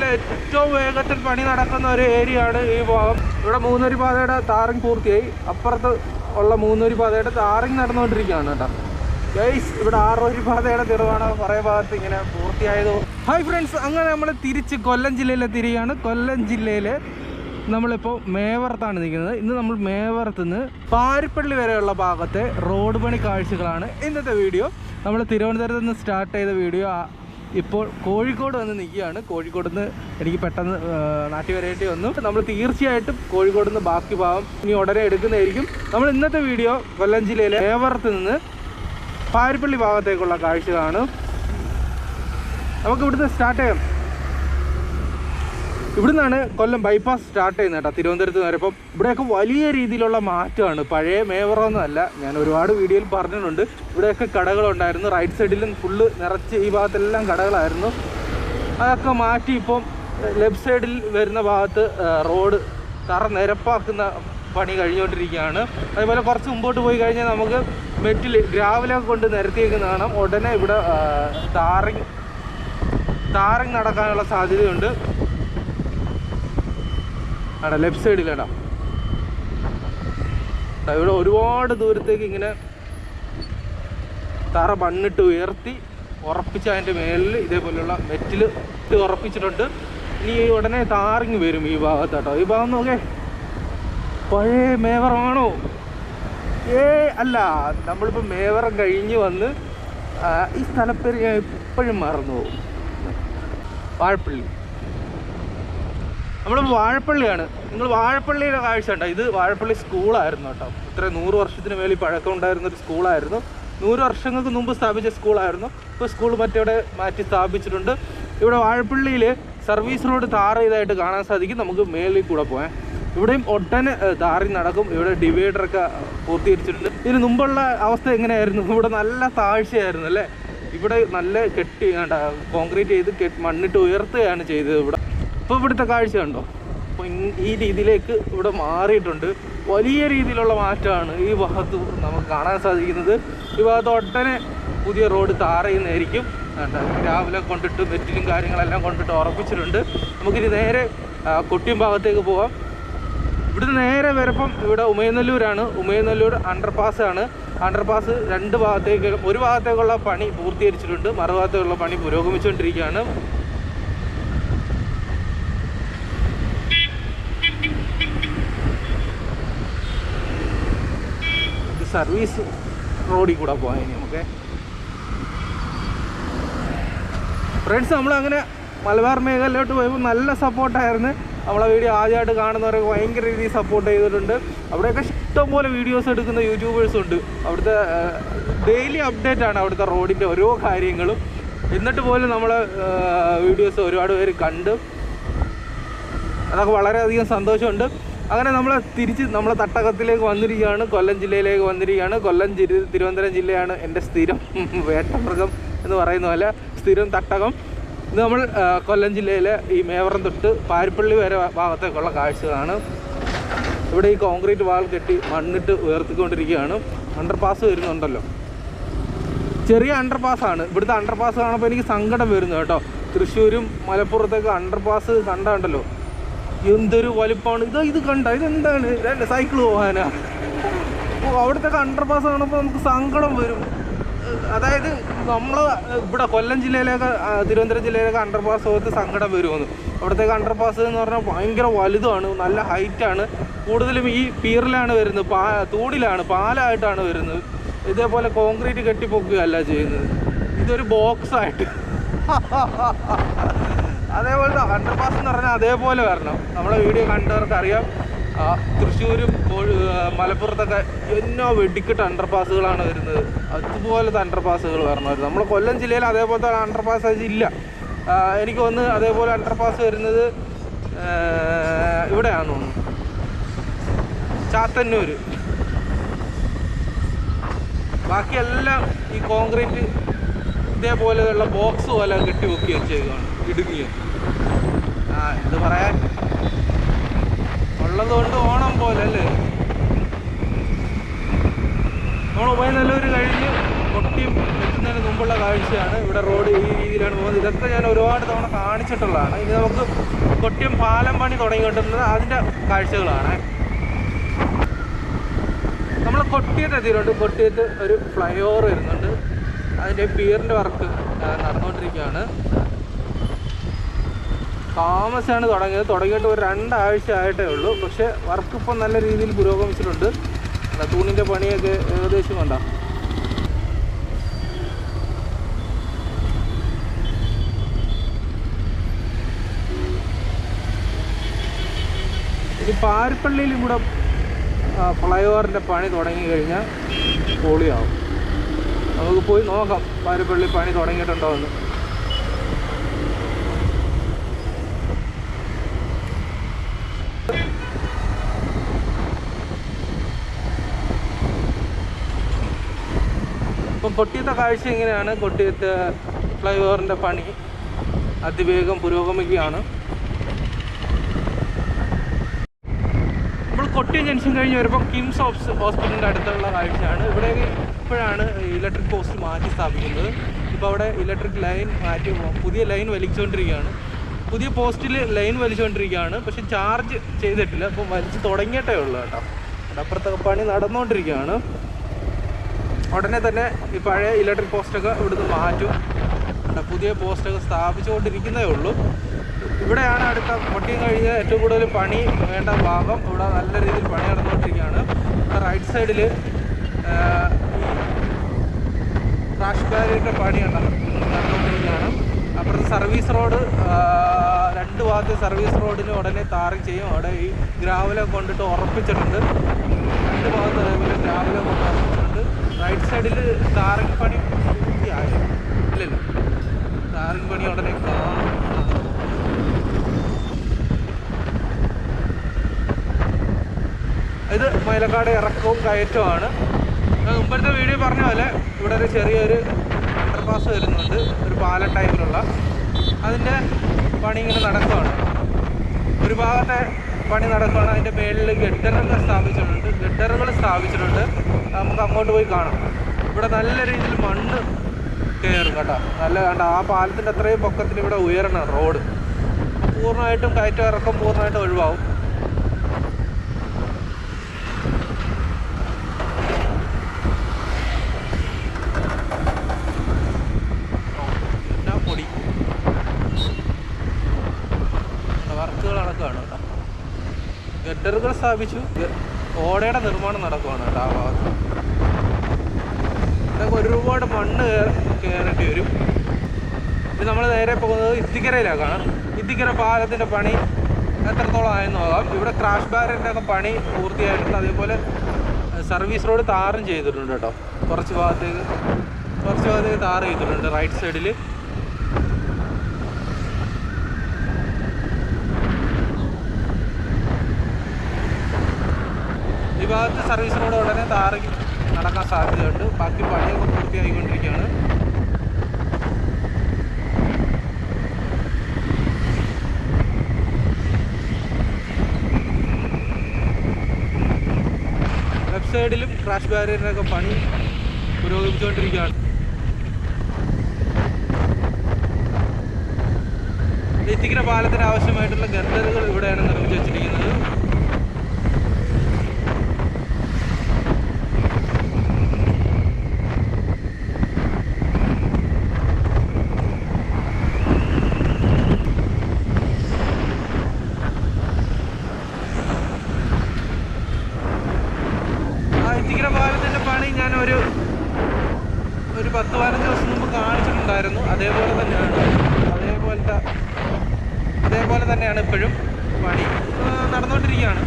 ജില്ലയിലെ ഏറ്റവും വേഗത്തിൽ പണി നടക്കുന്ന ഒരു ഏരിയ ആണ് ഈ ഭാഗം. ഇവിടെ മൂന്നൂരി പാതയുടെ താറിങ് പൂർത്തിയായി. അപ്പുറത്ത് ഉള്ള മൂന്നൂരി പാതയുടെ താറിങ് നടന്നുകൊണ്ടിരിക്കുകയാണ് കേട്ടോ. ഗൈസ് ഇവിടെ ആറൂരി പാതയുടെ തെളിവാണ് കുറേ ഭാഗത്ത് ഇങ്ങനെ പൂർത്തിയായത്. ഹായ് ഫ്രണ്ട്സ് അങ്ങനെ നമ്മൾ തിരിച്ച് കൊല്ലം ജില്ലയിലെ തിരികെയാണ് കൊല്ലം ജില്ലയിലെ നമ്മളിപ്പോൾ മേവറത്താണ് നിൽക്കുന്നത്. ഇന്ന് നമ്മൾ മേവറത്ത് നിന്ന് പാരിപ്പള്ളി വരെയുള്ള ഭാഗത്തെ റോഡ് പണി കാഴ്ചകളാണ് ഇന്നത്തെ വീഡിയോ. നമ്മൾ തിരുവനന്തപുരത്ത് നിന്ന് സ്റ്റാർട്ട് ചെയ്ത വീഡിയോ ഇപ്പോൾ കോഴിക്കോട് വന്ന് നിൽക്കുകയാണ്. കോഴിക്കോട് നിന്ന് എനിക്ക് പെട്ടെന്ന് നാട്ടി വരേണ്ടി വന്നു. നമ്മൾ തീർച്ചയായിട്ടും കോഴിക്കോട് നിന്ന് ബാക്കി ഭാഗം ഇനി ഉടനെ എടുക്കുന്നതായിരിക്കും. നമ്മൾ ഇന്നത്തെ വീഡിയോ കൊല്ലം ജില്ലയിലെ ഏവറത്ത് നിന്ന് പാരിപ്പള്ളി ഭാഗത്തേക്കുള്ള കാഴ്ച കാണും. നമുക്ക് ഇവിടുന്ന് സ്റ്റാർട്ട് ചെയ്യാം. ഇവിടുന്നാണ് കൊല്ലം ബൈപ്പാസ് സ്റ്റാർട്ട് ചെയ്യുന്നത് കേട്ടോ തിരുവനന്തപുരത്ത് നിന്ന്. വരപ്പം ഇവിടെയൊക്കെ വലിയ രീതിയിലുള്ള മാറ്റമാണ്. പഴയ മേവറൊന്നുമല്ല ഞാൻ ഒരുപാട് വീഡിയോയിൽ പറഞ്ഞിട്ടുണ്ട്. ഇവിടെയൊക്കെ കടകളുണ്ടായിരുന്നു. റൈറ്റ് സൈഡിലും ഫുള്ള് നിറച്ച് ഈ ഭാഗത്തെല്ലാം കടകളായിരുന്നു. അതൊക്കെ മാറ്റി ഇപ്പം ലെഫ്റ്റ് സൈഡിൽ വരുന്ന ഭാഗത്ത് റോഡ് തറ നിരപ്പാക്കുന്ന പണി കഴിഞ്ഞുകൊണ്ടിരിക്കുകയാണ്. അതുപോലെ കുറച്ച് മുമ്പോട്ട് പോയി കഴിഞ്ഞാൽ നമുക്ക് മെറ്റിൽ ഗ്രാവലൊക്കെ കൊണ്ട് നിരത്തിയേക്കുന്ന കാണാം. ഉടനെ ഇവിടെ താറിങ് താറിങ് നടക്കാനുള്ള സാധ്യതയുണ്ട്. ആടാ ലെഫ്റ്റ് സൈഡിലാടാ ദാ ഇവിടെ ഒരുപാട് ദൂരത്തേക്ക് ഇങ്ങനെ തറ മണ്ണിട്ട് ഉയർത്തി ഉറപ്പിച്ച് അതിന്റെ മേളിൽ ഇതേപോലെയുള്ള മെറ്റിൽ ഇട്ട് ഉറപ്പിച്ചിട്ടുണ്ട്. ഇനി ഉടനെ താറിങ് വരും ഈ ഭാഗത്ത് കേട്ടോ ഈ ഭാഗം നോക്കേ. പഴയ മേവറമാണോ ഏ അല്ല നമ്മളിപ്പോൾ മേവറം കഴിഞ്ഞ് വന്ന് ഈ സ്ഥലപ്പേര് ഞാൻ ഇപ്പോഴും മറന്നു പോകും. വാഴപ്പള്ളി. നമ്മൾ വാഴപ്പള്ളിയാണ്. നിങ്ങൾ വാഴപ്പള്ളിയുടെ കാഴ്ച ഉണ്ടോ ഇത് വാഴപ്പള്ളി സ്കൂളായിരുന്നു കേട്ടോ. ഇത്ര നൂറ് വർഷത്തിന് മേളിൽ പഴക്കം ഉണ്ടായിരുന്ന ഒരു സ്കൂളായിരുന്നു. നൂറ് വർഷങ്ങൾക്ക് മുമ്പ് സ്ഥാപിച്ച സ്കൂളായിരുന്നു. ഇപ്പോൾ സ്കൂൾ മറ്റവിടെ മാറ്റി സ്ഥാപിച്ചിട്ടുണ്ട്. ഇവിടെ വാഴപ്പള്ളിയിൽ സർവീസ് റോഡ് താർ ചെയ്തായിട്ട് കാണാൻ സാധിക്കും. നമുക്ക് മേളിൽ കൂടെ പോകാം ഇവിടെയും ഒട്ടനെ താറി നടക്കും. ഇവിടെ ഡിവൈഡറൊക്കെ പൂർത്തീകരിച്ചിട്ടുണ്ട്. ഇതിന് മുമ്പുള്ള അവസ്ഥ എങ്ങനെയായിരുന്നു? ഇവിടെ നല്ല താഴ്ചയായിരുന്നു അല്ലേ? ഇവിടെ നല്ല കെട്ടി കോൺക്രീറ്റ് ചെയ്ത് മണ്ണിട്ട് ഉയർത്തുകയാണ് ചെയ്തത് ഇവിടെ. ഇപ്പോൾ ഇവിടുത്തെ കാഴ്ച കണ്ടോ? അപ്പോൾ ഈ രീതിയിലേക്ക് ഇവിടെ മാറിയിട്ടുണ്ട്. വലിയ രീതിയിലുള്ള മാറ്റമാണ് ഈ ഭാഗത്ത് നമുക്ക് കാണാൻ സാധിക്കുന്നത്. ഈ ഭാഗത്ത് ഒട്ടനെ പുതിയ റോഡ് താറയുന്നതായിരിക്കും രാവിലെ കൊണ്ടിട്ട് മെറ്റിലും കാര്യങ്ങളെല്ലാം കൊണ്ടിട്ട് ഉറപ്പിച്ചിട്ടുണ്ട്. നമുക്കിനി നേരെ കൊട്ടിയും കൊട്ടിയം ഭാഗത്തേക്ക് പോവാം. ഇവിടുന്ന് നേരെ വരപ്പം ഇവിടെ ഉമയനല്ലൂരാണ്. ഉമയനല്ലൂർ അണ്ടർപാസ് ആണ് അണ്ടർപാസ് രണ്ട് ഭാഗത്തേക്ക് ഒരു ഭാഗത്തേക്കുള്ള പണി പൂർത്തീകരിച്ചിട്ടുണ്ട്. മറുഭാഗത്തേക്കുള്ള പണി പുരോഗമിച്ചുകൊണ്ടിരിക്കുകയാണ് ഇത് സർവീസ് റോഡിൽ കൂടെ പോകാം ഇനി നമുക്ക് ഫ്രണ്ട്സ് നമ്മളങ്ങനെ മലബാർ മേഖലയിലോട്ട് പോയപ്പോൾ നല്ല സപ്പോർട്ടായിരുന്നു നമ്മളെ വീഡിയോ ആദ്യമായിട്ട് കാണുന്നവരൊക്കെ ഭയങ്കര രീതിയിൽ സപ്പോർട്ട് ചെയ്തിട്ടുണ്ട്. അവിടെയൊക്കെ ഇഷ്ടംപോലെ വീഡിയോസ് എടുക്കുന്ന യൂട്യൂബേഴ്സ് ഉണ്ട്. അവിടുത്തെ ഡെയിലി അപ്ഡേറ്റ് ആണ് അവിടുത്തെ റോഡിന്റെ ഓരോ കാര്യങ്ങളും. എന്നിട്ട് പോലും നമ്മളെ വീഡിയോസ് ഒരുപാട് പേര് കണ്ട്. അതൊക്കെ വളരെയധികം സന്തോഷമുണ്ട്. അങ്ങനെ നമ്മൾ തിരിച്ച് നമ്മളെ തട്ടകത്തിലേക്ക് വന്നിരിക്കുകയാണ്. കൊല്ലം ജില്ലയിലേക്ക് വന്നിരിക്കുകയാണ്. കൊല്ലം ജില്ല തിരുവനന്തപുരം ജില്ലയാണ് എന്റെ സ്ഥിരം വേട്ടമൃഗം എന്ന് പറയുന്ന പോലെ സ്ഥിരം തട്ടകം. ഇത് നമ്മൾ കൊല്ലം ജില്ലയിലെ ഈ മേവറം തൊട്ട് പാരിപ്പള്ളി വരെ ഭാഗത്തേക്കുള്ള കാഴ്ചകളാണ്. ഇവിടെ ഈ കോൺക്രീറ്റ് വാൾ കെട്ടി മണ്ണിട്ട് ഉയർത്തിക്കൊണ്ടിരിക്കുകയാണ്. അണ്ടർപാസ് വരുന്നുണ്ടല്ലോ. ചെറിയ അണ്ടർപാസ് ആണ്. ഇവിടുത്തെ അണ്ടർപാസ് കാണുമ്പോൾ എനിക്ക് സങ്കടം വരുന്നു കേട്ടോ. തൃശ്ശൂരും മലപ്പുറത്തൊക്കെ അണ്ടർപാസ് കണ്ടുണ്ടല്ലോ. എന്തൊരു വലിപ്പമാണ് ഇതാ ഇത് കണ്ട? ഇതെന്താണ്? രണ്ട് സൈക്കിൾ പോകാനാ. അവിടുത്തെ അണ്ടർപാസ് കാണുമ്പോൾ നമുക്ക് സങ്കടം വരും. അതായത് നമ്മൾ ഇവിടെ കൊല്ലം ജില്ലയിലേക്ക് തിരുവനന്തപുരം ജില്ലയിലേക്ക് അണ്ടർപാസ് പോകത്ത് സങ്കടം വരുമെന്ന് അവിടത്തേക്ക് അണ്ടർപാസ് എന്ന് പറഞ്ഞാൽ ഭയങ്കര വലുതാണ് നല്ല ഹൈറ്റാണ് കൂടുതലും ഈ പീറിലാണ് വരുന്നത് പാ തൂടിലാണ് പാലായിട്ടാണ് വരുന്നത്. ഇതേപോലെ കോൺക്രീറ്റ് കെട്ടിപ്പൊക്കുകയല്ല ചെയ്യുന്നത്. ഇതൊരു ബോക്സ് ആയിട്ട് അണ്ടർ പാസ് എന്ന് പറഞ്ഞാൽ അതേപോലെ വരണം. നമ്മളെ വീഡിയോ കണ്ടവർക്ക് അറിയാം തൃശ്ശൂരും മലപ്പുറത്തൊക്കെ എന്നോ വെടിക്കെട്ട് അണ്ടർപാസുകളാണ് വരുന്നത്. അതുപോലത്തെ അണ്ടർ പാസുകൾ വരണമായിരുന്നു നമ്മളെ കൊല്ലം ജില്ലയിൽ അതേപോലത്തെ അണ്ടർപാസ് ഇല്ല. ആ, എനിക്ക് ഒന്ന് അതേപോലെ അണ്ടർ പാസ് വരുന്നത് ഇവിടെയാണ് ഒന്ന് ചാത്തന്നൂർ ബാക്കിയെല്ലാം ഈ കോൺക്രീറ്റ് ഇതേപോലെയുള്ള ബോക്സ് പോലെ കെട്ടി പൊക്കി വെച്ചേക്കാണ് ഇടുങ്ങിയ ആ എന്ത് പറയാൻ? ഉള്ളതുകൊണ്ട് ഓണം പോലെ അല്ലേ? നമ്മൾ ഉഭയനല്ലൂർ കഴിഞ്ഞ് പൊട്ടിയും എത്തുന്നതിന് മുമ്പുള്ള കാഴ്ചയാണ് ഇവിടെ റോഡ് ഈ രീതിയിലാണ് പോകുന്നത്. ഇതൊക്കെ ഞാൻ ഒരുപാട് തവണ കാണിച്ചിട്ടുള്ളതാണ്. ഇനി നമുക്ക് കൊട്ടിയം പാലം പണി തുടങ്ങിക്കൊണ്ടിരുന്നത് അതിന്റെ കാഴ്ചകളാണ്. നമ്മൾ കൊട്ടിയത്ത് എത്തിയിട്ടുണ്ട്. കൊട്ടിയത്ത് ഒരു ഫ്ലൈ ഓവർ വരുന്നുണ്ട്. അതിന്റെ പിയറിന്റെ വർക്ക് നടന്നുകൊണ്ടിരിക്കുകയാണ്. താമസമാണ് തുടങ്ങിയത്. തുടങ്ങിയിട്ട് ഒരു രണ്ടാഴ്ച ആയിട്ടേ ഉള്ളൂ. പക്ഷേ വർക്ക് ഇപ്പം നല്ല രീതിയിൽ പുരോഗമിച്ചിട്ടുണ്ട്. തൂണിന്റെ പണിയൊക്കെ ഏകദേശം കണ്ടോ ഇനി പാരിപ്പള്ളിയിലും കൂടെ ഫ്ലൈ ഓവറിന്റെ പണി തുടങ്ങി കഴിഞ്ഞാൽ പൊളിയാവും. നമുക്ക് പോയി നോക്കാം. പാരപ്പള്ളി പണി തുടങ്ങിയിട്ടുണ്ടോ എന്ന് ഇപ്പം കൊട്ടിയത്തെ കാഴ്ച ഇങ്ങനെയാണ്. കൊട്ടിയത്ത് ഫ്ലൈ ഓവറിന്റെ പണി അതിവേഗം പുരോഗമിക്കുകയാണ്. നമ്മൾ കൊട്ടിയം ജംഗ്ഷൻ കഴിഞ്ഞ് വരുമ്പോൾ കിംസ് ഹോസ്പിറ്റലിന്റെ അടുത്തുള്ള കാഴ്ചയാണ്. ഇവിടെ ഇപ്പോഴാണ് ഇലക്ട്രിക് പോസ്റ്റ് മാറ്റി സ്ഥാപിക്കുന്നത്. ഇപ്പോൾ അവിടെ ഇലക്ട്രിക് ലൈൻ മാറ്റി പുതിയ ലൈൻ വലിച്ചുകൊണ്ടിരിക്കുകയാണ് പുതിയ പോസ്റ്റിൽ ലൈൻ വലിച്ചുകൊണ്ടിരിക്കുകയാണ് പക്ഷേ ചാർജ് ചെയ്തിട്ടില്ല. അപ്പോൾ വലിച്ച് തുടങ്ങിയിട്ടേ ഉള്ളൂ കേട്ടോ. അവിടെ അപ്പുറത്തൊക്കെ പണി നടന്നുകൊണ്ടിരിക്കുകയാണ് ഉടനെ തന്നെ ഈ പഴയ ഇലക്ട്രിക് പോസ്റ്റൊക്കെ ഇവിടുന്ന് മാറ്റും. പുതിയ പോസ്റ്റൊക്കെ സ്ഥാപിച്ചുകൊണ്ടിരിക്കുന്നേ ഉള്ളൂ. ഇവിടെയാണ് അടുത്ത പൊട്ടിയും കഴിഞ്ഞ ഏറ്റവും കൂടുതൽ പണി വേണ്ട ഭാഗം. ഇവിടെ നല്ല രീതിയിൽ പണി നടന്നുകൊണ്ടിരിക്കുകയാണ് റൈറ്റ് സൈഡിൽ ക്രാഷ് ബാരിയറിന്റെ പണി നടന്നുകൊണ്ടിരിക്കുകയാണ്. അപ്പുറത്ത് സർവീസ് റോഡ് രണ്ട് ഭാഗത്ത് സർവീസ് റോഡിന് ഉടനെ താറിങ് ചെയ്യും. അവിടെ ഈ ഗ്രാവലെ കൊണ്ടിട്ട് ഉറപ്പിച്ചിട്ടുണ്ട്. രണ്ട് ഭാഗത്ത് അതേപോലെ ഗ്രാവലെ കൊണ്ട് ഉറപ്പിച്ചിട്ടുണ്ട്. റൈറ്റ് സൈഡിൽ താറിങ് പണി പൂർത്തിയായി. ഇല്ലല്ലോ താറിങ് പണി ഉടനെ ഇത് മൈലക്കാട് ഇറക്കവും കയറ്റവുമാണ്. മുമ്പത്തെ വീഡിയോ പറഞ്ഞ പോലെ ഇവിടെ ഒരു ചെറിയൊരു അണ്ടർപാസ് വരുന്നുണ്ട്. ഒരു പാലം ടൈപ്പിലുള്ള അതിന്റെ പണി ഇങ്ങനെ നടക്കുകയാണ് ഒരു ഭാഗത്തെ പണി നടക്കുകയാണ് അതിന്റെ മേളിൽ ഗഡറുകൾ സ്ഥാപിച്ചിട്ടുണ്ട്. ഗഡറുകൾ സ്ഥാപിച്ചിട്ടുണ്ട്. നമുക്ക് അങ്ങോട്ട് പോയി കാണാം. ഇവിടെ നല്ല രീതിയിൽ മണ്ണ് കയറും കേട്ടോ. നല്ല കണ്ട ആ പാലത്തിന്റെ അത്രയും പൊക്കത്തിൽ ഇവിടെ ഉയരണം റോഡ്. പൂർണമായിട്ടും കയറ്റം ഇറക്കം പൂർണമായിട്ടും ഒഴിവാകും എന്നാ പൊടി വർക്കുകൾ നടക്കുകയാണ് കേട്ടോ സ്ഥാപിച്ചു. ഓടയുടെ നിർമ്മാണം നടക്കുവാണ് കേട്ടോ ആ ഭാഗത്ത്. അതൊക്കെ ഒരുപാട് മണ്ണ് കയറേണ്ടി വരും. ഇത് നമ്മൾ നേരെ പോകുന്നത് ഇത്തിക്കരയിലേക്കാണ്. ഇത്തിക്കര പാലത്തിന്റെ പണി എത്രത്തോളം ആയെന്ന് നോക്കാം. ഇവിടെ ക്രാഷ് ബാരന്റെ ഒക്കെ പണി പൂർത്തിയായിട്ടുണ്ട്. അതേപോലെ സർവീസ് റോഡ് താറും ചെയ്തിട്ടുണ്ട് കേട്ടോ. കുറച്ച് ഭാഗത്തേക്ക് കുറച്ച് ഭാഗത്തേക്ക് താറ് ചെയ്തിട്ടുണ്ട്. റൈറ്റ് സൈഡിൽ ഈ ഭാഗത്ത് സർവീസ് റോഡ് ഉടനെ താറി നടക്കാൻ സാധ്യതയുണ്ട്. ബാക്കി പണിയൊക്കെ പൂർത്തിയായിക്കൊണ്ടിരിക്കുകയാണ്. ലെഫ്റ്റ് സൈഡിലും ക്രാഷ് ബാരിയറിനൊക്കെ പണി പുരോഗമിച്ചുകൊണ്ടിരിക്കുകയാണ്. എത്തിക്കുന്ന പാലത്തിന് ആവശ്യമായിട്ടുള്ള ഗർഡറുകൾ ഇവിടെയാണ് നിർമ്മിച്ച് വെച്ചിരിക്കുന്നത് ആ ഇത്തിക്കര പാലത്തിന്റെ പണി ഞാൻ ഒരു ഒരു പത്ത് പതിനഞ്ച് ദിവസം മുമ്പ് കാണിച്ചിട്ടുണ്ടായിരുന്നു അതേപോലെ തന്നെയാണ് അതേപോലത്തെ അതേപോലെ തന്നെയാണ് ഇപ്പോഴും പണി ആ, നടന്നുകൊണ്ടിരിക്കുകയാണ്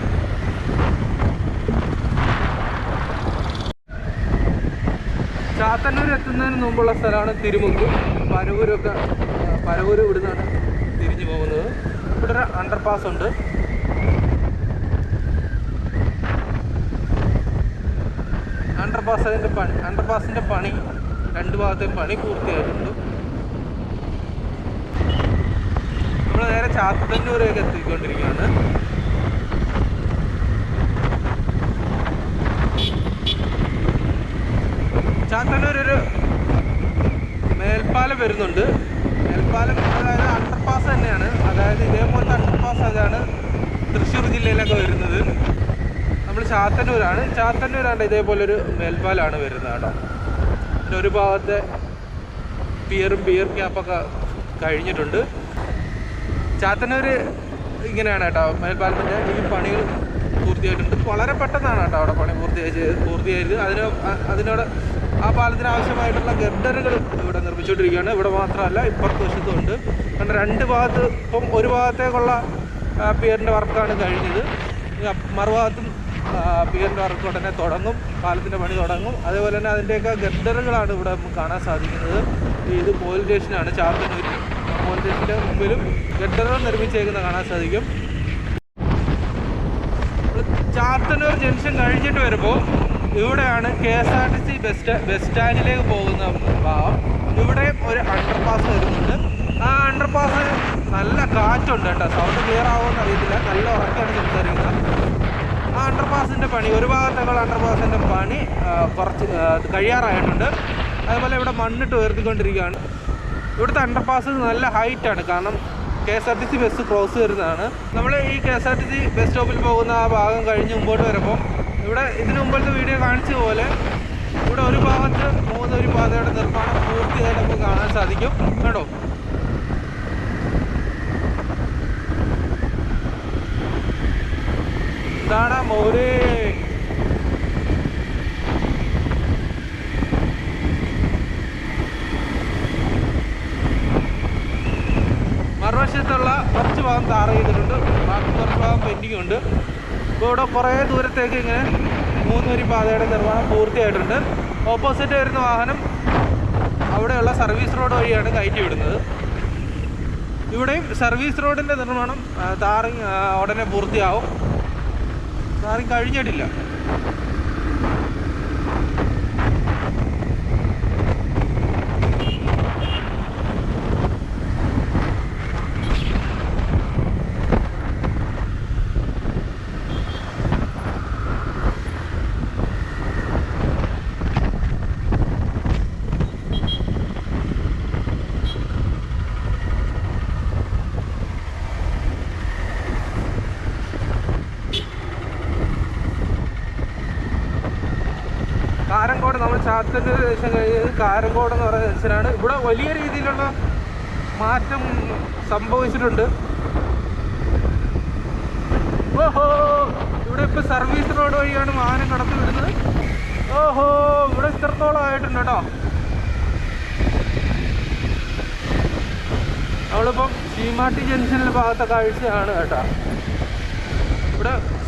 ചാത്തന്നൂർ എത്തുന്നതിന് മുമ്പുള്ള സ്ഥലമാണ് തിരുമുക്ക് പരവൂരൊക്കെ പരവൂര് പരവൂർ ഇവിടുന്നാണ് തിരിഞ്ഞു പോകുന്നത്. ഇവിടെ ഒരു അണ്ടർപാസ് ഉണ്ട്. അണ്ടർപാസ് അതിന്റെ പണി അണ്ടർപാസിന്റെ പണി രണ്ട് ഭാഗത്തെയും പണി പൂർത്തിയായിട്ടുണ്ട്. നമ്മൾ നേരെ ചാത്തന്നൂരേക്ക് എത്തിക്കൊണ്ടിരിക്കുകയാണ്. ചാത്തന്നൂർ ഒരു മേൽപ്പാലം വരുന്നുണ്ട്. മേൽപ്പാലം അതായത് അണ്ടർപാസ് തന്നെയാണ്. അതായത് ഇതേപോലത്തെ അണ്ടർപാസ് അതാണ് തൃശ്ശൂർ ജില്ലയിലൊക്കെ വരുന്നത്. നമ്മൾ ചാത്തന്നൂരാണ്. ചാത്തന്നൂരാണ്ട് ഇതേപോലൊരു മേൽപ്പാലമാണ് വരുന്നത് കേട്ടോ. പിന്നെ ഒരു ഭാഗത്തെ പിയറും പിയർ ക്യാപ്പൊക്കെ കഴിഞ്ഞിട്ടുണ്ട്. ചാത്തന്നൂർ ഇങ്ങനെയാണ് കേട്ടോ മേൽപ്പാലത്തിന്റെ ഈ പണികൾ പൂർത്തിയായിട്ടുണ്ട്. വളരെ പെട്ടെന്നാണ് കേട്ടോ അവിടെ പണി പൂർത്തിയായി പൂർത്തിയായത്. അതിന് അതിനോട് ആ പാലത്തിന് ആവശ്യമായിട്ടുള്ള ഗർഡറുകൾ ഇവിടെ നിർമ്മിച്ചുകൊണ്ടിരിക്കുകയാണ്. ഇവിടെ മാത്രമല്ല ഇപ്പുറത്ത് വശത്തും ഉണ്ട്. കാരണം രണ്ട് ഭാഗത്ത് ഇപ്പം ഒരു ഭാഗത്തേക്കുള്ള പിയറിന്റെ വർക്കാണ് കഴിഞ്ഞത്. മറുഭാഗത്തും പിയറിന്റെ വർക്ക് ഉടനെ തുടങ്ങും പാലത്തിന്റെ പണി തുടങ്ങും. അതേപോലെ തന്നെ അതിന്റെയൊക്കെ ഗർഡറുകളാണ് ഇവിടെ നമുക്ക് കാണാൻ സാധിക്കുന്നത്. ഇത് പോലീസ് സ്റ്റേഷനാണ് ചാത്തന്നൂർ പോലീസ് സ്റ്റേഷന്റെ മുമ്പിലും ഗർഡറുകൾ നിർമ്മിച്ചേക്കുന്നത് കാണാൻ സാധിക്കും. ചാത്തന്നൂർ ജംഗ്ഷൻ കഴിഞ്ഞിട്ട് വരുമ്പോൾ ഇവിടെയാണ് K S R T C bus bus സ്റ്റാൻഡിലേക്ക് പോകുന്ന ഭാഗം ഇവിടെ ഒരു അണ്ടർപാസ് വരുന്നുണ്ട്. ആ അണ്ടർപാസ് നല്ല കാറ്റുണ്ട് കേട്ടോ. സൗണ്ട് ക്ലിയർ ആവുമെന്ന് അറിയത്തില്ല. നല്ല ഉറക്കാണ് സംസാരിക്കുന്നത്. ആ അണ്ടർപാസിന്റെ പണി ഒരു ഭാഗത്തേക്കുള്ള അണ്ടർപാസിന്റെ പണി കുറച്ച് കഴിയാറായിട്ടുണ്ട്. അതുപോലെ ഇവിടെ മണ്ണിട്ട് ഉയർത്തിക്കൊണ്ടിരിക്കുകയാണ്. ഇവിടുത്തെ അണ്ടർപാസ് നല്ല ഹൈറ്റാണ് കാരണം K S R T C bus cross വരുന്നതാണ്. നമ്മൾ ഈ K S R T C bus സ്റ്റോപ്പിൽ പോകുന്ന ആ ഭാഗം കഴിഞ്ഞ് മുമ്പോട്ട് വരുമ്പോൾ ഇവിടെ ഇതിനു മുമ്പത്തെ വീഡിയോ കാണിച്ച പോലെ ഇവിടെ ഒരു ഭാഗത്ത് മൂന്ന് ഒരു പാതയുടെ നിർമ്മാണം പൂർത്തിയായിട്ട് നമുക്ക് കാണാൻ സാധിക്കും. കേട്ടോ ഇതാണ് മോരേ. മറുവശത്തുള്ള കുറച്ച് ഭാഗം താറ ചെയ്തിട്ടുണ്ട്. ബാക്കി കുറച്ച് ഭാഗം പെൻഡിങ് ഉണ്ട്. ഇപ്പോൾ ഇവിടെ കുറേ ദൂരത്തേക്ക് ഇങ്ങനെ മൂന്ന് പാതയുടെ നിർമ്മാണം പൂർത്തിയായിട്ടുണ്ട്. ഓപ്പോസിറ്റ് വരുന്ന വാഹനം. അവിടെയുള്ള സർവീസ് റോഡ് വഴിയാണ് കയറ്റി വിടുന്നത്. ഇവിടെയും സർവീസ് റോഡിന്റെ നിർമ്മാണം താറിങ് ഉടനെ പൂർത്തിയാവും. താറിങ് കഴിഞ്ഞിട്ടില്ല. കാരങ്കോട് നമ്മൾ ചാത്തന്നൂർ ദേശം കഴിഞ്ഞത് കാരങ്കോട് എന്ന് പറയുന്ന ജംഗ്ഷനാണ് ഇവിടെ വലിയ രീതിയിലുള്ള മാറ്റം സംഭവിച്ചിട്ടുണ്ട്. ഓഹോ ഇവിടെ ഇപ്പൊ സർവീസ് റോഡ് വഴിയാണ് വാഹനം കടത്തി വിടുന്നത്. ഓഹോ ഇവിടെ ഇത്രത്തോളം ആയിട്ടുണ്ട് കേട്ടോ. നമ്മളിപ്പം ചീമാട്ടി ജംഗ്ഷനിലെ ഭാഗത്തെ കാഴ്ചയാണ് കേട്ടോ.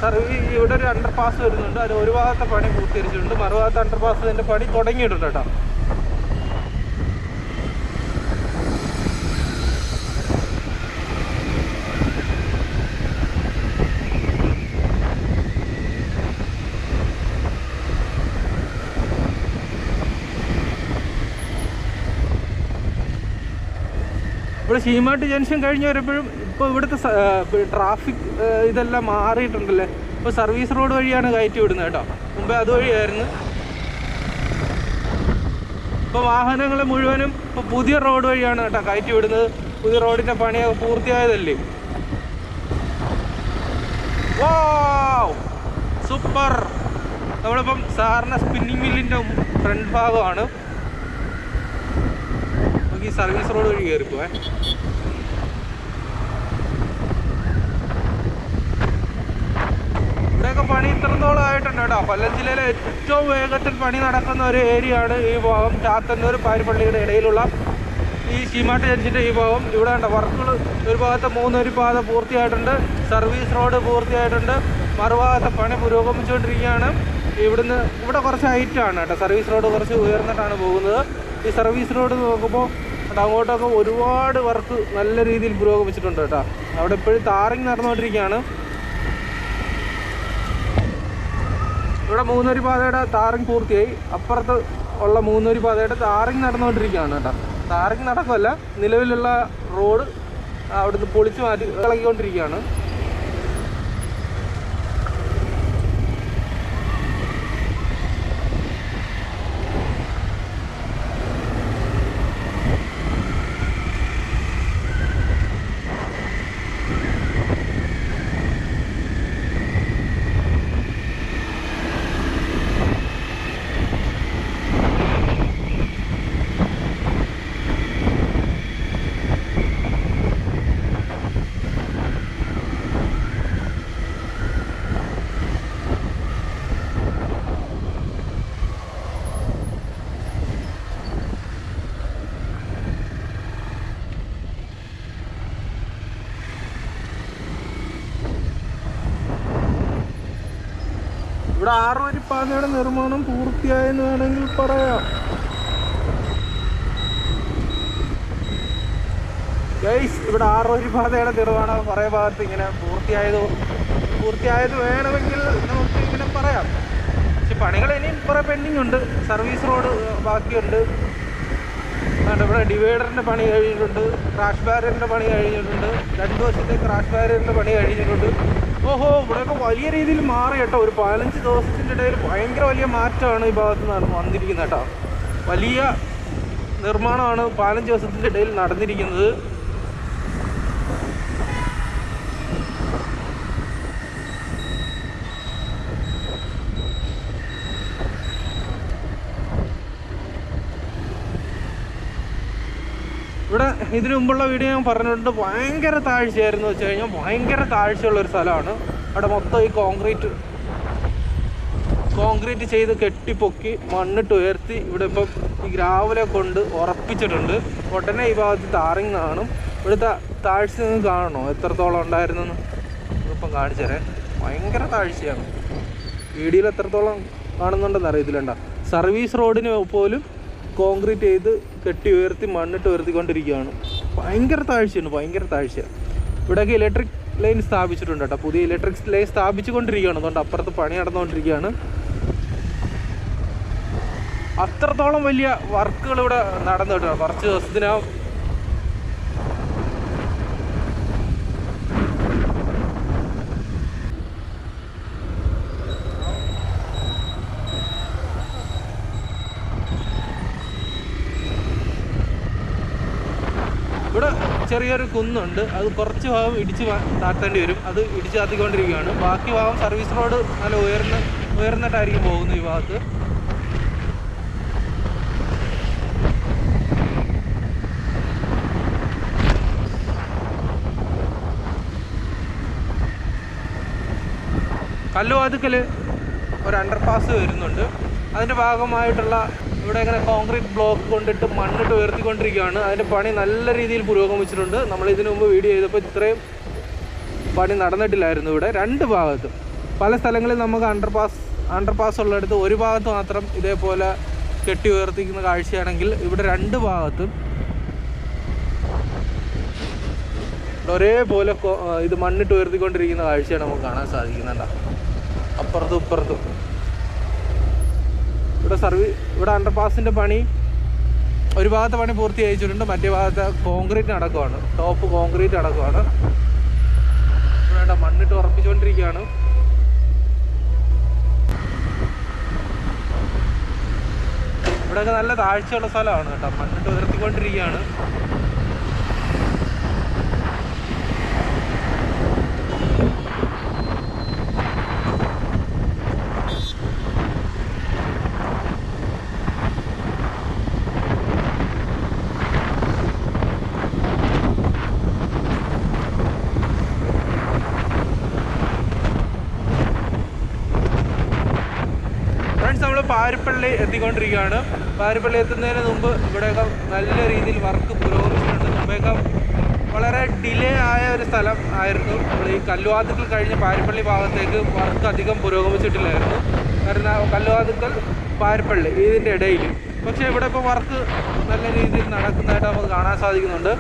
സർവീ ഇവിടെ ഒരു അണ്ടർ പാസ് വരുന്നുണ്ട്. അതിൽ ഒരു ഭാഗത്തെ പണി പൂർത്തീകരിച്ചിട്ടുണ്ട്. മറുഭാഗത്തെ അണ്ടർ അതിന്റെ പണി തുടങ്ങിയിട്ടുണ്ട് കേട്ടോ. ഇവിടെ ശീമാട്ട് ജംഗ്ഷൻ കഴിഞ്ഞ് വരുമ്പോഴും ഇപ്പോൾ ഇവിടുത്തെ ട്രാഫിക് ഇതെല്ലാം മാറിയിട്ടുണ്ടല്ലേ? ഇപ്പോൾ സർവീസ് റോഡ് വഴിയാണ് കയറ്റി വിടുന്നത് കേട്ടോ. മുമ്പേ അതുവഴിയായിരുന്നു. ഇപ്പോൾ വാഹനങ്ങൾ മുഴുവനും ഇപ്പോൾ പുതിയ റോഡ് വഴിയാണ് കേട്ടോ കയറ്റി വിടുന്നത്. പുതിയ റോഡിന്റെ പണിയൊക്കെ പൂർത്തിയായതല്ലേ? സൂപ്പർ! നമ്മളിപ്പം സാറിന് സ്പിന്നിങ് മില്ലിന്റെ ഫ്രണ്ട് ഭാഗമാണ്. നമുക്ക് ഈ സർവീസ് റോഡ് വഴി കയറിപ്പോവേ. ഇവിടെയൊക്കെ പണി ഇത്രത്തോളം ആയിട്ടുണ്ട് കേട്ടോ. കൊല്ലം ജില്ലയിലെ ഏറ്റവും വേഗത്തിൽ പണി നടക്കുന്ന ഒരു ഏരിയ ആണ് ഈ ഭാഗം ചാത്തന്നൂർ പാരിപ്പള്ളിയുടെ ഇടയിലുള്ള ഈ ശീമാട്ട് ജംഗ്ഷന്റെ ഈ ഭാഗം ഇവിടെ ഉണ്ട് വർക്കുകൾ ഒരു ഭാഗത്ത് മൂന്നൊരു പാത പൂർത്തിയായിട്ടുണ്ട്. Service road പൂർത്തിയായിട്ടുണ്ട്. മറുഭാഗത്തെ പണി പുരോഗമിച്ചുകൊണ്ടിരിക്കുകയാണ്. ഇവിടുന്ന് ഇവിടെ കുറച്ച് ഹൈറ്റാണ് കേട്ടോ. സർവീസ് റോഡ് കുറച്ച് ഉയർന്നിട്ടാണ് പോകുന്നത്. ഈ സർവീസ് റോഡ് നോക്കുമ്പോൾ അങ്ങോട്ടൊക്കെ ഒരുപാട് വർക്ക് നല്ല രീതിയിൽ പുരോഗമിച്ചിട്ടുണ്ട് കേട്ടോ. അവിടെ ഇപ്പോഴും താറിങ് നടന്നുകൊണ്ടിരിക്കുകയാണ്. ഇവിടെ മൂന്നൂരി പാതയുടെ താറിങ് പൂർത്തിയായി. അപ്പുറത്ത് ഉള്ള മൂന്നൂരി പാതയുടെ താറിങ് നടന്നുകൊണ്ടിരിക്കുകയാണ് കേട്ടോ. താറിങ് നടക്കുമല്ല നിലവിലുള്ള റോഡ് അവിടുന്ന് പൊളിച്ചു മാറ്റി ഇളകിക്കൊണ്ടിരിക്കുകയാണ്. ഇവിടെ പാതയുടെ നിർമ്മാണം പൂർത്തിയായെന്ന് വേണമെങ്കിൽ പറയാം. ഇവിടെ ആറുവരി പാതയുടെ നിർമ്മാണം കുറേ ഭാഗത്ത് ഇങ്ങനെ പൂർത്തിയായത് പൂർത്തിയായത് വേണമെങ്കിൽ നമുക്ക് ഇങ്ങനെ പറയാം. പക്ഷെ പണികൾ ഇനിയും കുറേ പെൻഡിങ് ഉണ്ട്. സർവീസ് റോഡ് ബാക്കിയുണ്ട്. അതുകൊണ്ട് ഇവിടെ ഡിവൈഡറിന്റെ പണി കഴിഞ്ഞിട്ടുണ്ട്. ക്രാഷ് ബാരിയറിന്റെ പണി കഴിഞ്ഞിട്ടുണ്ട്. രണ്ട് വർഷത്തെ ക്രാഷ് ബാരിയറിന്റെ പണി കഴിഞ്ഞിട്ടുണ്ട്. ഓഹോ ഇവിടെയൊക്കെ വലിയ രീതിയിൽ മാറി കേട്ടോ. ഒരു പതിനഞ്ച് ദിവസത്തിന്റെ ഇടയിൽ ഭയങ്കര വലിയ മാറ്റമാണ് ഈ ഭാഗത്ത് നിന്ന് വന്നിരിക്കുന്നത് കേട്ടോ. വലിയ നിർമ്മാണമാണ് പതിനഞ്ച് ദിവസത്തിന്റെ ഇടയിൽ നടന്നിരിക്കുന്നത് ഇവിടെ ഇതിനു മുമ്പുള്ള വീഡിയോ ഞാൻ പറഞ്ഞിട്ടുണ്ട്. ഭയങ്കര താഴ്ചയായിരുന്നു വെച്ച് കഴിഞ്ഞാൽ ഭയങ്കര താഴ്ചയുള്ള ഒരു സ്ഥലമാണ്. അവിടെ മൊത്തം ഈ കോൺക്രീറ്റ് കോൺക്രീറ്റ് ചെയ്ത് കെട്ടിപ്പൊക്കി മണ്ണിട്ട് ഉയർത്തി ഇവിടെ ഇപ്പം ഈ ഗ്രാവലെ കൊണ്ട് ഉറപ്പിച്ചിട്ടുണ്ട്. ഉടനെ ഈ ഭാഗത്ത് താറിങ് കാണും. ഇവിടുത്തെ താഴ്ച നിന്ന് കാണണോ? എത്രത്തോളം ഉണ്ടായിരുന്നെന്ന് ഇപ്പം കാണിച്ചു ഭയങ്കര താഴ്ചയാണ്. വീഡിയോയിൽ എത്രത്തോളം കാണുന്നുണ്ടെന്ന് അറിയത്തില്ലണ്ട സർവീസ് റോഡിന് പോലും കോൺക്രീറ്റ് ചെയ്ത് കെട്ടി ഉയർത്തി മണ്ണിട്ട് ഉയർത്തിക്കൊണ്ടിരിക്കുകയാണ്. ഭയങ്കര താഴ്ചയാണ് ഭയങ്കര താഴ്ച. ഇവിടെയൊക്കെ ഇലക്ട്രിക് ലൈൻ സ്ഥാപിച്ചിട്ടുണ്ട് കേട്ടോ. പുതിയ ഇലക്ട്രിക് ലൈൻ സ്ഥാപിച്ചുകൊണ്ടിരിക്കുകയാണ്. അതുകൊണ്ട് അപ്പുറത്ത് പണി നടന്നുകൊണ്ടിരിക്കുകയാണ്. അത്രത്തോളം വലിയ വർക്കുകൾ ഇവിടെ നടന്നു കേട്ടോ കുറച്ച് ദിവസത്തിനകം ഇവിടെ ചെറിയൊരു കുന്നുണ്ട്. അത് കുറച്ച് ഭാഗം ഇടിച്ച് താത്തേണ്ടി വരും. അത് ഇടിച്ച് താത്തിക്കൊണ്ടിരിക്കുകയാണ്. ബാക്കി ഭാഗം സർവീസ് റോഡ് നല്ല ഉയർന്ന ഉയർന്നിട്ടായിരിക്കും പോകുന്നത് ഈ ഭാഗത്ത്. കല്ലുവാതുക്കൽ ഒരു അണ്ടർപാസ് വരുന്നുണ്ട്. അതിന്റെ ഭാഗമായിട്ടുള്ള ഇവിടെ ഇങ്ങനെ കോൺക്രീറ്റ് ബ്ലോക്ക് കൊണ്ടിട്ട് മണ്ണിട്ട് ഉയർത്തിക്കൊണ്ടിരിക്കുകയാണ്. അതിന്റെ പണി നല്ല രീതിയിൽ പുരോഗമിച്ചിട്ടുണ്ട് നമ്മൾ ഇതിനു മുമ്പ് വീഡിയോ ചെയ്തപ്പോൾ ഇത്രയും പണി നടന്നിട്ടില്ലായിരുന്നു ഇവിടെ. രണ്ട് ഭാഗത്തും. പല സ്ഥലങ്ങളിൽ നമുക്ക് അണ്ടർപാസ് അണ്ടർപാസ് അണ്ടർ പാസ് ഉള്ളിടത്ത് ഒരു ഭാഗത്ത് മാത്രം ഇതേപോലെ കെട്ടി ഉയർത്തിക്കുന്ന കാഴ്ചയാണെങ്കിൽ ഇവിടെ രണ്ട് ഭാഗത്തും ഒരേപോലെ ഇത് മണ്ണിട്ട് ഉയർത്തിക്കൊണ്ടിരിക്കുന്ന കാഴ്ചയാണ് നമുക്ക് കാണാൻ സാധിക്കുന്നുണ്ട്. അപ്പുറത്തും ഇപ്പുറത്തും. ഇവിടെ സർവീസ് ഇവിടെ അണ്ടർപാസിന്റെ പണി ഒരു ഭാഗത്തെ പണി പൂർത്തീകരിച്ചിട്ടുണ്ട് മറ്റേ ഭാഗത്തെ കോൺക്രീറ്റ് അടക്കമാണ് ടോപ്പ് കോൺക്രീറ്റ് അടക്കമാണ് വേണ്ട മണ്ണിട്ട് ഉറപ്പിച്ചുകൊണ്ടിരിക്കുകയാണ്. ഇവിടെയൊക്കെ നല്ല താഴ്ചയുള്ള സ്ഥലമാണ് കേട്ടോ. മണ്ണിട്ട് ഉയർത്തിക്കൊണ്ടിരിക്കുകയാണ് ഫ്രണ്ട്സ് നമ്മൾ പാരിപ്പള്ളി എത്തിക്കൊണ്ടിരിക്കുകയാണ്. പാരിപ്പള്ളി എത്തുന്നതിന് മുമ്പ് ഇവിടെയൊക്കെ നല്ല രീതിയിൽ വർക്ക് പുരോഗമിച്ചിട്ടുണ്ട്. മുമ്പേയൊക്കെ വളരെ ഡിലേ ആയ ഒരു സ്ഥലം ആയിരുന്നു. ഈ കല്ലുവാതുക്കൽ കഴിഞ്ഞ് പാരിപ്പള്ളി ഭാഗത്തേക്ക് വർക്ക് അധികം പുരോഗമിച്ചിട്ടില്ലായിരുന്നു. കാരണം കല്ലുവാതുക്കൽ പാരിപ്പള്ളി ഇതിന്റെ ഇടയിൽ. പക്ഷേ ഇവിടെ ഇപ്പോൾ വർക്ക് നല്ല രീതിയിൽ നടക്കുന്നതായിട്ട് നമുക്ക് കാണാൻ സാധിക്കുന്നുണ്ട്.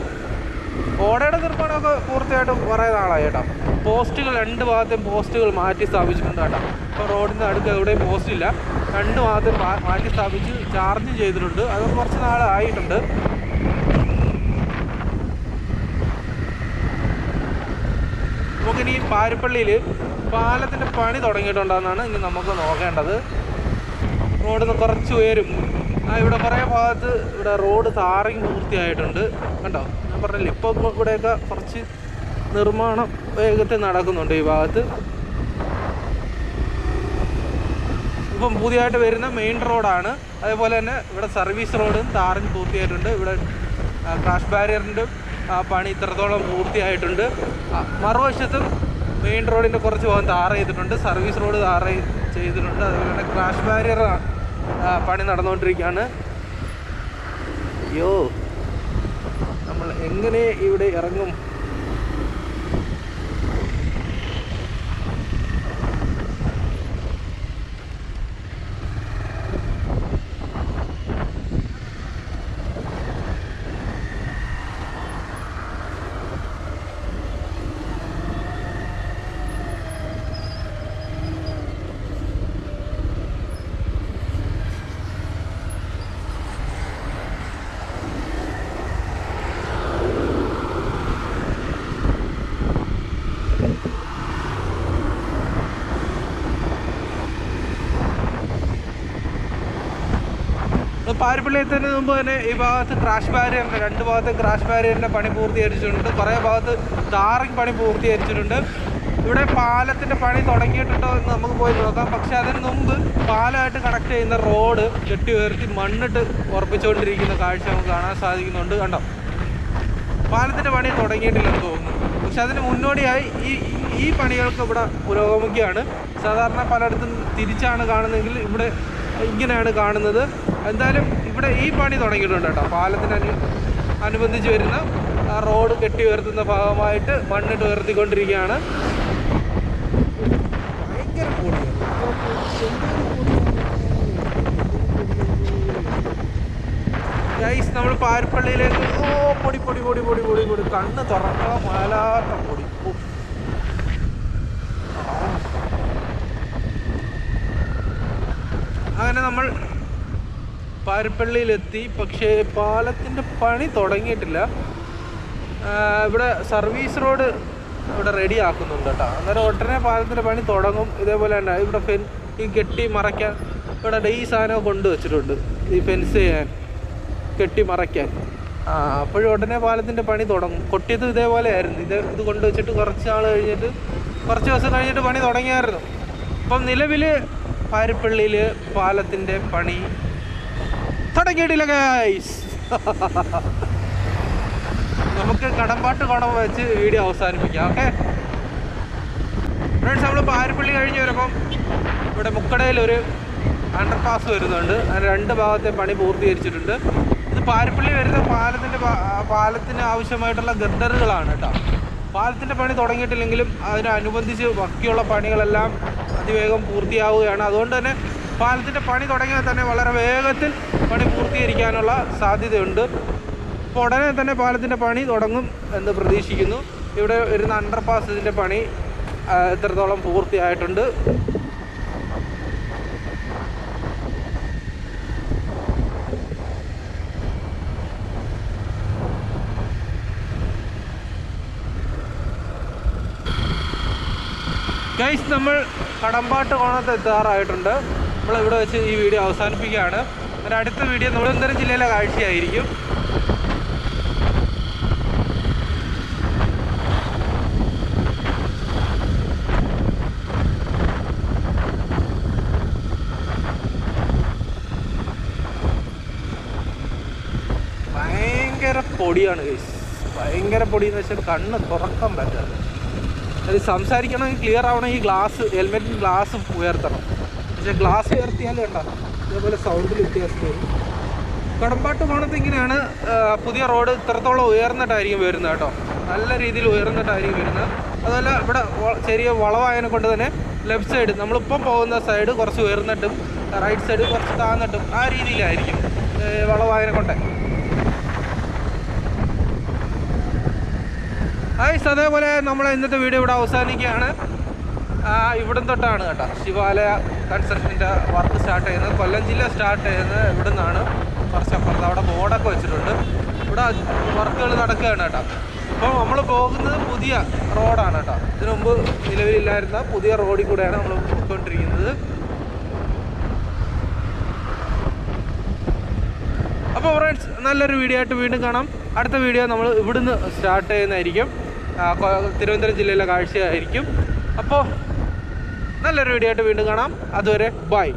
ഓടയുടെ നിർമ്മാണമൊക്കെ പൂർത്തിയായിട്ടും കുറേ നാളായി കേട്ടോ. പോസ്റ്റുകൾ രണ്ട് ഭാഗത്തെയും പോസ്റ്റുകൾ മാറ്റി സ്ഥാപിച്ചിട്ടുണ്ട് കേട്ടോ. ഇപ്പോൾ റോഡിന്റെ അടുത്ത് എവിടെയും പോസ്റ്റ് ഇല്ല രണ്ട് ഭാഗത്തും മാ- മാറ്റി സ്ഥാപിച്ച് ചാർജ് ചെയ്തിട്ടുണ്ട്. അത് കുറച്ച് നാളായിട്ടുണ്ട്. നമുക്കിനി പാരിപ്പള്ളിയിൽ പാലത്തിന്റെ പണി തുടങ്ങിയിട്ടുണ്ടെന്നാണ് ഇനി നമുക്ക് നോക്കേണ്ടത്. റോഡ് കുറച്ച് ഉയരും. ആ ഇവിടെ കുറേ ഭാഗത്ത് ഇവിടെ റോഡ് താറിങ് പൂർത്തിയായിട്ടുണ്ട്. കണ്ടോ? ഞാൻ പറഞ്ഞില്ലേ ഇപ്പം ഇവിടെയൊക്കെ കുറച്ച് നിർമ്മാണം വേഗത്തിൽ നടക്കുന്നുണ്ട് ഈ ഭാഗത്ത്. ഇപ്പം പുതിയതായിട്ട് വരുന്ന മെയിൻ റോഡാണ് അതേപോലെ തന്നെ ഇവിടെ സർവീസ് റോഡും താറും പൂർത്തിയായിട്ടുണ്ട്. ഇവിടെ ക്രാഷ് ബാരിയറിന്റെ പണി ഇത്രത്തോളം പൂർത്തിയായിട്ടുണ്ട്. മറുവശത്തും മെയിൻ റോഡിന്റെ കുറച്ച് ഭാഗം താറ ചെയ്തിട്ടുണ്ട്. സർവീസ് റോഡ് താറ ചെയ്തിട്ടുണ്ട്. അതുപോലെ തന്നെ ക്രാഷ് ബാരിയർ പണി നടന്നുകൊണ്ടിരിക്കുകയാണ്. അയ്യോ നമ്മൾ എങ്ങനെ ഇവിടെ ഇറങ്ങും? പാരിപ്പള്ളി എത്തുന്നതിന് മുമ്പ് തന്നെ ഈ ഭാഗത്ത് ക്രാഷ് ബാരിയറിന്റെ രണ്ട് ഭാഗത്ത് ക്രാഷ് ബാരിയറിന്റെ പണി പൂർത്തീകരിച്ചിട്ടുണ്ട്. കുറേ ഭാഗത്ത് ടാറിങ് പണി പൂർത്തീകരിച്ചിട്ടുണ്ട്. ഇവിടെ പാലത്തിന്റെ പണി തുടങ്ങിയിട്ടുണ്ടോ എന്ന് നമുക്ക് പോയി നോക്കാം. പക്ഷേ അതിന് മുമ്പ് പാലമായിട്ട് കണക്ട് ചെയ്യുന്ന റോഡ് കെട്ടി ഉയർത്തി മണ്ണിട്ട് ഉറപ്പിച്ചുകൊണ്ടിരിക്കുന്ന കാഴ്ച നമുക്ക് കാണാൻ സാധിക്കുന്നുണ്ട്. കണ്ടോ? പാലത്തിന്റെ പണി തുടങ്ങിയിട്ടില്ലെന്ന് തോന്നുന്നു. പക്ഷെ അതിന് മുന്നോടിയായി ഈ ഈ പണികൾക്ക് ഇവിടെ പുരോഗമിക്കുകയാണ്. സാധാരണ പലയിടത്തും തിരിച്ചാണ് കാണുന്നതെങ്കിൽ ഇവിടെ ഇങ്ങനെയാണ് കാണുന്നത്. എന്തായാലും ഇവിടെ ഈ പണി തുടങ്ങിയിട്ടുണ്ട് കേട്ടോ. പാലത്തിന് അനു അനുബന്ധിച്ച് വരുന്ന ആ റോഡ് കെട്ടി ഉയർത്തുന്ന ഭാഗമായിട്ട് മണ്ണിട്ട് ഉയർത്തിക്കൊണ്ടിരിക്കുകയാണ്. ഭയങ്കര കൂടിയാണ് ഗൈസ് നമ്മൾ പാരിപ്പള്ളിയിലേക്ക് ഓ പൊടി പൊടി പൊടി പൊടി പൊടി പൊടി. കണ്ണ് തുറക്കാൻ മേലാത്ത പൊടി. അങ്ങനെ നമ്മൾ പാരിപ്പള്ളിയിലെത്തി. പക്ഷേ പാലത്തിന്റെ പണി തുടങ്ങിയിട്ടില്ല. ഇവിടെ സർവീസ് റോഡ് ഇവിടെ റെഡി ആക്കുന്നുണ്ട് കേട്ടോ. അന്നേരം ഉടനെ പാലത്തിന്റെ പണി തുടങ്ങും. ഇതേപോലെ തന്നെ ഇവിടെ ഫെൻ ഈ കെട്ടി മറയ്ക്കാൻ ഇവിടെ ഈ സാധനം കൊണ്ടുവച്ചിട്ടുണ്ട് ഈ ഫെൻസ് ചെയ്യാൻ കെട്ടി മറയ്ക്കാൻ. ആ അപ്പോഴും ഉടനെ പാലത്തിന്റെ പണി തുടങ്ങും. കൊട്ടിയത് ഇതേപോലെ ആയിരുന്നു. ഇത് ഇത് കൊണ്ടുവച്ചിട്ട് കുറച്ച് നാൾ കഴിഞ്ഞിട്ട് കുറച്ച് ദിവസം കഴിഞ്ഞിട്ട് പണി തുടങ്ങിയായിരുന്നു. അപ്പം നിലവിൽ പാരിപ്പള്ളിയിൽ പാലത്തിന്റെ പണി തുടങ്ങിയിട്ടില്ല ഗൈസ് നമുക്ക് കടമ്പാട്ട് കോണം വെച്ച് വീഡിയോ അവസാനിപ്പിക്കാം ഓക്കെ ഫ്രണ്ട്സ് നമ്മൾ പാരപ്പള്ളി കഴിഞ്ഞ് വരുമ്പം ഇവിടെ മുക്കടയിൽ ഒരു അണ്ടർ പാസ് വരുന്നുണ്ട്. അതിന് രണ്ട് ഭാഗത്തെ പണി പൂർത്തീകരിച്ചിട്ടുണ്ട്. ഇത് പാരപ്പള്ളി വരുന്ന പാലത്തിന്റെ പാലത്തിന് ആവശ്യമായിട്ടുള്ള ഗർഡറുകളാണ് കേട്ടോ. പാലത്തിന്റെ പണി തുടങ്ങിയിട്ടില്ലെങ്കിലും അതിനനുബന്ധിച്ച് ബാക്കിയുള്ള പണികളെല്ലാം അതിവേഗം പൂർത്തിയാവുകയാണ്. അതുകൊണ്ട് തന്നെ പാലത്തിന്റെ പണി തുടങ്ങിയാൽ തന്നെ വളരെ വേഗത്തിൽ പണി പൂർത്തീകരിക്കാനുള്ള സാധ്യതയുണ്ട്. അപ്പോൾ ഉടനെ തന്നെ പാലത്തിന്റെ പണി തുടങ്ങും എന്ന് പ്രതീക്ഷിക്കുന്നു. ഇവിടെ വരുന്ന അണ്ടർ പാസ് ഇതിന്റെ പണി എത്രത്തോളം പൂർത്തിയായിട്ടുണ്ട്. ഗൈസ് നമ്മൾ കടമ്പാട്ട് കോണത്ത് എത്താറായിട്ടുണ്ട്. നമ്മൾ ഇവിടെ വെച്ച് ഈ വീഡിയോ അവസാനിപ്പിക്കുകയാണ്. ഒരു അടുത്ത വീഡിയോ തിരുവനന്തപുരം ജില്ലയിലെ കാഴ്ചയായിരിക്കും. ഭയങ്കര പൊടിയാണ് ഗൈസ് ഭയങ്കര പൊടിയെന്ന് വെച്ചാൽ കണ്ണ് തുറക്കാൻ പറ്റാതെ അത് സംസാരിക്കണമെങ്കിൽ ക്ലിയർ ആവണമെങ്കിൽ ഗ്ലാസ് ഹെൽമെറ്റിന് ഗ്ലാസ് ഉയർത്തണം. പക്ഷെ ഗ്ലാസ് ഉയർത്തിയാൽ വേണ്ട ഇതേപോലെ സൗണ്ടിൽ വ്യത്യാസം വരും. കടമ്പാട്ട് പോകണത് ഇങ്ങനെയാണ്. പുതിയ റോഡ് ഇത്രത്തോളം ഉയർന്നിട്ടായിരിക്കും വരുന്നത് കേട്ടോ. നല്ല രീതിയിൽ ഉയർന്നിട്ടായിരിക്കും വരുന്നത്. അതുപോലെ ഇവിടെ ചെറിയ വളവായതിനെ കൊണ്ട് തന്നെ ലെഫ്റ്റ് സൈഡ് നമ്മളിപ്പം പോകുന്ന സൈഡ് കുറച്ച് ഉയർന്നിട്ടും റൈറ്റ് സൈഡ് കുറച്ച് താഴ്ന്നിട്ടും ആ രീതിയിലായിരിക്കും വളവായതിനെ കൊണ്ട്. ഹായ്സ് അതേപോലെ നമ്മൾ ഇന്നത്തെ വീഡിയോ ഇവിടെ അവസാനിക്കുകയാണ്. ഇവിടം തൊട്ടാണ് കേട്ടോ. ശിവാലയ കൺസ്ട്രക്ഷന്റെ വർക്ക് സ്റ്റാർട്ട് ചെയ്യുന്നത്. കൊല്ലം ജില്ല സ്റ്റാർട്ട് ചെയ്യുന്നത് ഇവിടെ നിന്നാണ് കുറച്ചപ്പുറത്ത് അവിടെ ബോർഡൊക്കെ വെച്ചിട്ടുണ്ട്. ഇവിടെ വർക്കുകൾ നടക്കുകയാണ് കേട്ടോ. അപ്പോൾ നമ്മൾ പോകുന്നത് പുതിയ റോഡാണ് കേട്ടോ. ഇതിനു മുമ്പ് നിലവിലില്ലായിരുന്ന പുതിയ റോഡിൽ കൂടെയാണ് നമ്മൾ പോയിക്കൊണ്ടിരിക്കുന്നത്. അപ്പോൾ ഫ്രണ്ട്സ് നല്ലൊരു വീഡിയോ ആയിട്ട് വീണ്ടും കാണാം. അടുത്ത വീഡിയോ നമ്മൾ ഇവിടുന്ന് സ്റ്റാർട്ട് ചെയ്യുന്നതായിരിക്കും. തിരുവനന്തപുരം ജില്ലയിലെ കാഴ്ചയായിരിക്കും. അപ്പോൾ നല്ലൊരു വീഡിയോ ആയിട്ട് വീണ്ടും കാണാം. അതുവരെ ബൈ.